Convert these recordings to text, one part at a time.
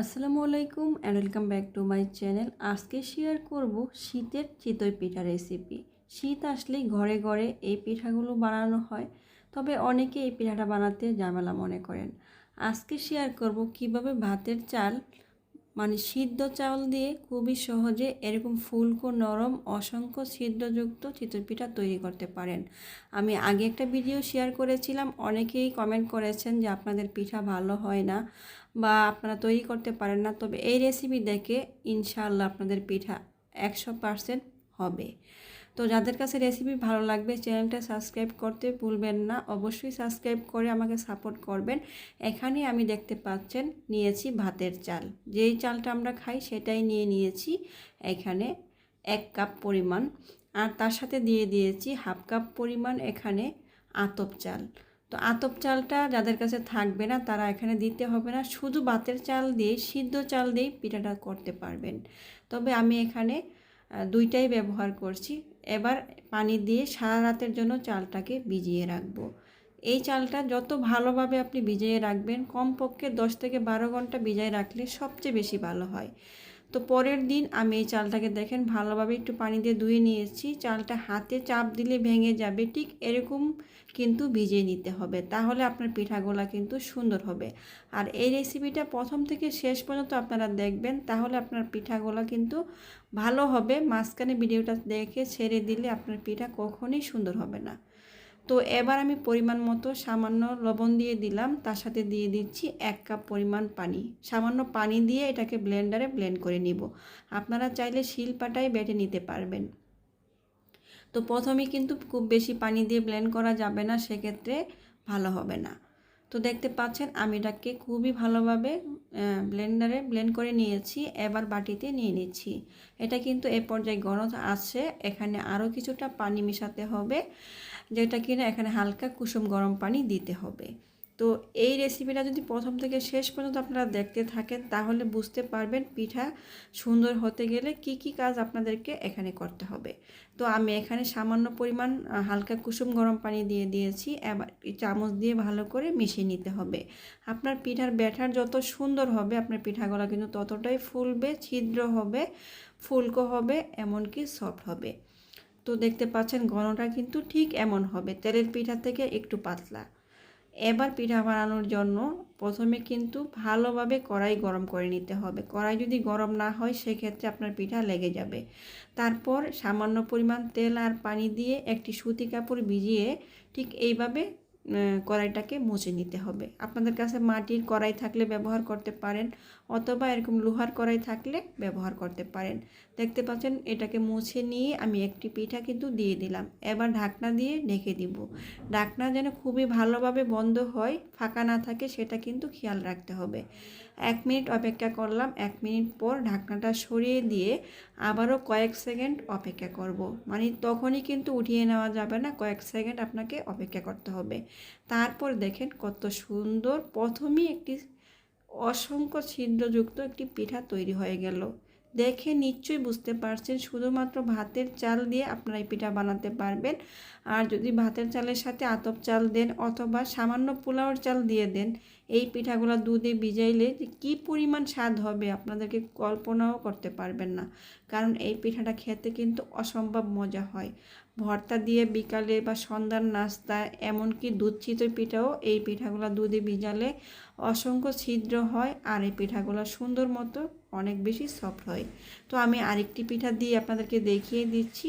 আসসালামু আলাইকুম and welcome back to my channel আজকে শেয়ার করব শীতের চিতই পিঠা রেসিপি শীত আসলেই ঘরে ঘরে এই পিঠাগুলো বানানো হয়, তবে অনেকে এই পিঠাটা বানাতে ঝামেলা মনে করেন। আজকে শেয়ার করব কীভাবে ভাতের চাল মানে সিদ্ধ চাউল দিয়ে খুবই সহজে এরকম ফুলকো, নরম, অসংখ্য সিদ্ধযুক্ত চিতরপিঠা তৈরি করতে পারেন। আমি আগে একটা ভিডিও শেয়ার করেছিলাম, অনেকেই কমেন্ট করেছেন যে আপনাদের পিঠা ভালো হয় না বা আপনারা তৈরি করতে পারেন না। তবে এই রেসিপি দেখে ইনশাল্লাহ আপনাদের পিঠা একশো পারসেন্ট হবে। তো যাদের কাছে রেসিপি ভালো লাগবে চ্যানেলটা সাবস্ক্রাইব করতে ভুলবেন না। অবশ্যই সাবস্ক্রাইব করে আমাকে সাপোর্ট করবেন। এখানে আমি দেখতে পাচ্ছেন, নিয়েছি ভাতের চাল। যেই চালটা আমরা খাই, সেটাই নিয়ে নিয়েছি এখানে এক কাপ পরিমাণ। আর তার সাথে দিয়ে দিয়েছি হাফ কাপ পরিমাণ এখানে আতপ চাল। তো আতপ চালটা যাদের কাছে থাকবে না, তারা এখানে দিতে হবে না। শুধু ভাতের চাল দিয়ে সিদ্ধ চাল দিয়েই পিঠাটা করতে পারবেন। তবে আমি এখানে দুইটাই ব্যবহার করছি। এবার পানি দিয়ে সারা রাতের জন্য চালটাকে ভিজিয়ে রাখব। এই চালটা যত ভালোভাবে আপনি ভিজিয়ে রাখবেন, কমপক্ষে দশ থেকে বারো ঘণ্টা ভিজায় রাখলে সবচেয়ে বেশি ভালো হয়। তো পরের দিন আমি এই চালটাকে দেখেন ভালোভাবে একটু পানি দিয়ে ধুয়ে নিয়েছি। চালটা হাতে চাপ দিলে ভেঙে যাবে, ঠিক এরকম কিন্তু ভিজিয়ে নিতে হবে। তাহলে আপনার পিঠাগুলা কিন্তু সুন্দর হবে। আর এই রেসিপিটা প্রথম থেকে শেষ পর্যন্ত আপনারা দেখবেন, তাহলে আপনার পিঠাগুলা কিন্তু ভালো হবে। মাঝখানে ভিডিওটা দেখে ছেড়ে দিলে আপনার পিঠা কখনোই সুন্দর হবে না। তো এবার আমি পরিমাণ মতো সামান্য লবণ দিয়ে দিলাম। তার সাথে দিয়ে দিচ্ছি এক কাপ পরিমাণ পানি। সামান্য পানি দিয়ে এটাকে ব্লেন্ডারে ব্লেন্ড করে নিব। আপনারা চাইলে শিলপাটাই বেটে নিতে পারবেন। তো প্রথমে কিন্তু খুব বেশি পানি দিয়ে ব্লেন্ড করা যাবে না, সেক্ষেত্রে ভালো হবে না। তো দেখতে পাচ্ছেন আমি এটাকে খুবই ভালোভাবে ব্লেন্ডারে ব্লেন্ড করে নিয়েছি। এবার বাটিতে নিয়ে নিচ্ছি। এটা কিন্তু এ পর্যায়ে গরম আছে। এখানে আরও কিছুটা পানি মেশাতে হবে। যেটা কিনা এখানে হালকা কুসুম গরম পানি দিতে হবে। তো এই রেসিপিটা যদি প্রথম থেকে শেষ পর্যন্ত আপনারা দেখতে থাকেন, তাহলে বুঝতে পারবেন পিঠা সুন্দর হতে গেলে কি কি কাজ আপনাদেরকে এখানে করতে হবে। তো আমি এখানে সামান্য পরিমাণ হালকা কুসুম গরম পানি দিয়ে দিয়েছি। এবার চামচ দিয়ে ভালো করে মিশিয়ে নিতে হবে। আপনার পিঠার ব্যাটার যত সুন্দর হবে, আপনার পিঠাগুলো কিন্তু ততটাই ফুলবে, ছিদ্র হবে, ফুলকো হবে, এমনকি সফট হবে। তো দেখতে পাচ্ছেন ঘনটা কিন্তু ঠিক এমন হবে। তেলের পিঠা থেকে একটু পাতলা। এবার পিঠা বানানোর জন্য প্রথমে কিন্তু ভালোভাবে কড়াই গরম করে নিতে হবে। কড়াই যদি গরম না হয়, সেক্ষেত্রে আপনার পিঠা লেগে যাবে। তারপর সামান্য পরিমাণ তেল আর পানি দিয়ে একটি সুতি কাপড় ভিজিয়ে ঠিক এইভাবে কড়াইটাকে মুছে নিতে হবে। আপনাদের কাছে মাটির কড়াই থাকলে ব্যবহার করতে পারেন অথবা এরকম লোহার কড়াই থাকলে ব্যবহার করতে পারেন। দেখতে পাচ্ছেন, এটাকে মুছে নিয়ে আমি একটি পিঠা কিন্তু দিয়ে দিলাম। এবার ঢাকনা দিয়ে ঢেকে দিব। ঢাকনা যেন খুবই ভালোভাবে বন্ধ হয়, ফাঁকা না থাকে, সেটা কিন্তু খেয়াল রাখতে হবে। এক মিনিট অপেক্ষা করলাম, এক মিনিট পর ঢাকনাটা সরিয়ে দিয়ে আবারও কয়েক সেকেন্ড অপেক্ষা করব। মানে তখনই কিন্তু উঠিয়ে নেওয়া যাবে না, কয়েক সেকেন্ড আপনাকে অপেক্ষা করতে হবে। তারপর দেখেন কত সুন্দর প্রথমেই একটি অসংখ্য ছিদ্রযুক্ত একটি পিঠা তৈরি হয়ে গেল। দেখে নিশ্চয়ই বুঝতে পারছেন, শুধুমাত্র ভাতের চাল দিয়ে আপনারা এই পিঠা বানাতে পারবেন। আর যদি ভাতের চালের সাথে আতপ চাল দেন অথবা সামান্য পোলাওর চাল দিয়ে দেন এই পিঠাগুলো দুধে ভিজাইলে যে কী পরিমাণ স্বাদ হবে আপনাদেরকে কল্পনাও করতে পারবেন না। কারণ এই পিঠাটা খেতে কিন্তু অসম্ভব মজা হয়। ভর্তা দিয়ে বিকালে বা সন্ধ্যার নাস্তা এমনকি দুধ চিতই পিঠাও এই পিঠাগুলো দুধে ভিজালে অসংখ্য ছিদ্র হয় আর এই পিঠাগুলো সুন্দর মতো অনেক বেশি সফট হয়। তো আমি আরেকটি পিঠা দিয়ে আপনাদেরকে দেখিয়ে দিচ্ছি।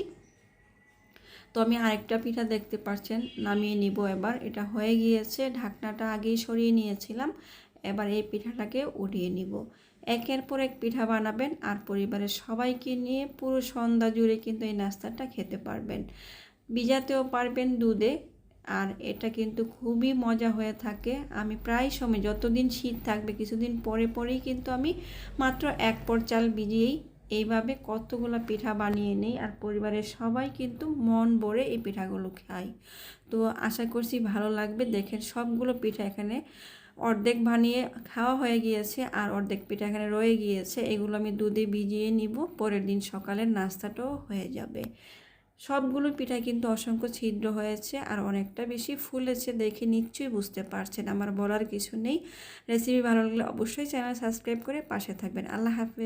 তো আমি আরেকটা পিঠা দেখতে পাচ্ছেন নামিয়ে নিব এবার। এটা হয়ে গিয়েছে, ঢাকনাটা আগেই সরিয়ে নিয়েছিলাম। এবার এই পিঠাটাকে উঠিয়ে নিব। একের পর এক পিঠা বানাবেন আর পরিবারের সবাইকে নিয়ে পুরো সন্ধ্যা জুড়ে কিন্তু এই নাস্তাটা খেতে পারবেন। ভিজাতেও পারবেন দুধে, আর এটা কিন্তু খুবই মজা হয়ে থাকে। আমি প্রায় সময়, যতদিন শীত থাকবে, কিছুদিন পরে পরেই কিন্তু আমি মাত্র এক পর চাল ভিজিয়েই এইভাবে কতগুলো পিঠা বানিয়ে নেই আর পরিবারের সবাই কিন্তু মন ভরে এই পিঠাগুলো খায়। তো আশা করছি ভালো লাগবে। দেখেন সবগুলো পিঠা এখানে অর্ধেক বানিয়ে খাওয়া হয়ে গিয়েছে আর অর্ধেক পিঠা এখানে রয়ে গিয়েছে। এগুলো আমি দুধে ভিজিয়ে নিব, পরের দিন সকালের নাস্তাটাও হয়ে যাবে। সবগুলো পিঠা কিন্তু অসংখ্য ছিদ্র হয়েছে আর অনেকটা বেশি ফুলেছে দেখে নিশ্চয়ই বুঝতে পারছেন। আমার বলার কিছু নেই। রেসিপি ভালো লাগলে অবশ্যই চ্যানেল সাবস্ক্রাইব করে পাশে থাকবেন। আল্লাহ হাফিজ।